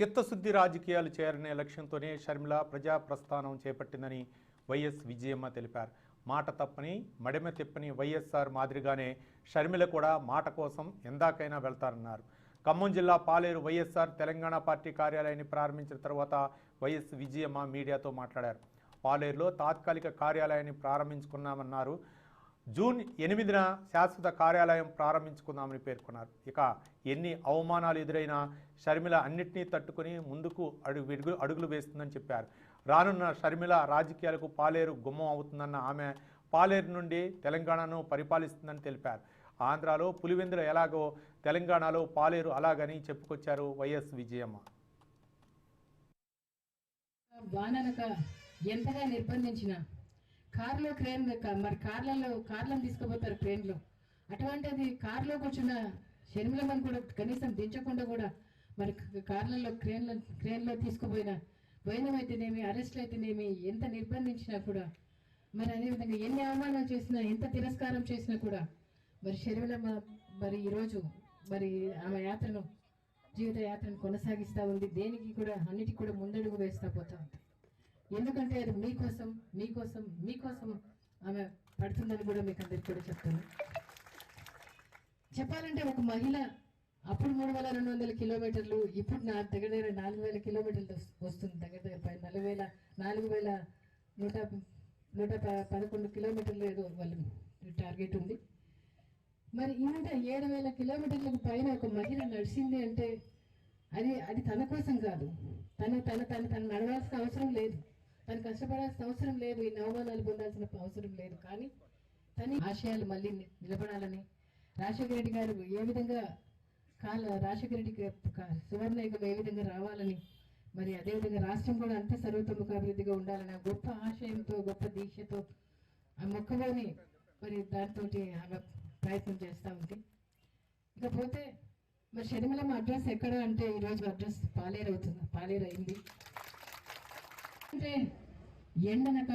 చిత్తశుద్ధి రాజకీయాలు చేరనే లక్ష్యంతోనే షర్మిల ప్రజా ప్రస్థానం చేపట్టిందని వైఎస్ విజయమ్మ తెలిపారు. మాట తప్పని మడిమ తిప్పని వైఎస్ఆర్ మాదిరిగానే షర్మిల కూడా మాట కోసం ఎందాకైనా వెళ్తారన్నారు. ఖమ్మం జిల్లా పాలేరు వైఎస్ఆర్ తెలంగాణ పార్టీ కార్యాలయాన్ని ప్రారంభించిన తర్వాత వైఎస్ విజయమ్మ మీడియాతో మాట్లాడారు. పాలేరులో తాత్కాలిక కార్యాలయాన్ని ప్రారంభించుకున్నామన్నారు జూన్ ఎనిమిదిన శాశ్వత కార్యాలయం ప్రారంభించుకుందామని పేర్కొన్నారు. ఇక ఎన్ని అవమానాలు ఎదురైనా షర్మిల అన్నింటినీ తట్టుకుని ముందుకు అడుగు అడుగులు వేస్తుందని చెప్పారు. రానున్న షర్మిల రాజకీయాలకు పాలేరు గుమ్మం అవుతుందన్న ఆమె పాలేరు నుండి తెలంగాణను పరిపాలిస్తుందని తెలిపారు. ఆంధ్రాలో పులివెందులు ఎలాగో తెలంగాణలో పాలేరు అలాగని చెప్పుకొచ్చారు వైఎస్ విజయమ్మ. వాననక ఎంతగా నిర్బంధించిన కార్లో క్రేన్ క- మరి కార్లలో కార్లను తీసుకుపోతారు క్రేన్లో. అటువంటిది కార్లో కూర్చున్న షర్మిలమ్మని కూడా కనీసం దించకుండా కూడా మరి కార్లలో క్రేన్లో క్రేన్లో తీసుకుపోయిన వైనం అయితేనేమి అరెస్ట్లు అయితేనేమి ఎంత నిర్బంధించినా కూడా మరి అదేవిధంగా ఎన్ని అవమానాలు చేసినా ఎంత తిరస్కారం చేసినా కూడా మరి షర్మిలమ్మ మరి ఈరోజు మరి ఆమె యాత్రను జీవిత యాత్రను కొనసాగిస్తూ ఉంది. దేనికి కూడా అన్నిటికీ కూడా ముందడుగు వేస్తూ పోతూ ఉంది. ఎందుకంటే అది మీకోసం మీకోసం మీకోసం ఆమె పడుతుందని కూడా మీకు అందరికి కూడా చెప్తాను. చెప్పాలంటే ఒక మహిళ అప్పుడు మూడు వేల రెండు వందల కిలోమీటర్లు ఇప్పుడు నా దగ్గర దగ్గర నాలుగు వేల కిలోమీటర్లు వస్తుంది. దగ్గర దగ్గర పై నలభై వేల నాలుగు వేల నూట నూట ప- పదకొండు కిలోమీటర్లు ఏదో వాళ్ళు టార్గెట్ ఉంది. మరి ఇంత ఏడు వేల కిలోమీటర్లకు పైన ఒక మహిళ నడిచింది అంటే అది అది తన కోసం కాదు. తను తన తను తను నడవాల్సిన అవసరం లేదు. తను కష్టపడాల్సిన అవసరం లేదు ఈ అవమానాలు పొందాల్సిన అవసరం లేదు. కానీ తన ఆశయాలు మళ్ళీ నిలబడాలని రాజశేఖర రెడ్డి గారు ఏ విధంగా కాల రాజశేఖర రెడ్డికి సువర్ణయుగం ఏ విధంగా రావాలని మరి అదేవిధంగా రాష్ట్రం కూడా అంతే సర్వతోముఖ అభివృద్ధిగా ఉండాలని గొప్ప ఆశయంతో గొప్ప దీక్షతో ఆ మొక్కలోని మరి దాంతో ఆమె ప్రయత్నం చేస్తూ ఉంది. ఇకపోతే మరి షర్మిలమ్మ అడ్రస్ ఎక్కడ అంటే ఈరోజు అడ్రస్ పాలేరు అవుతుంది పాలేరు అయింది. అంటే ఎండనక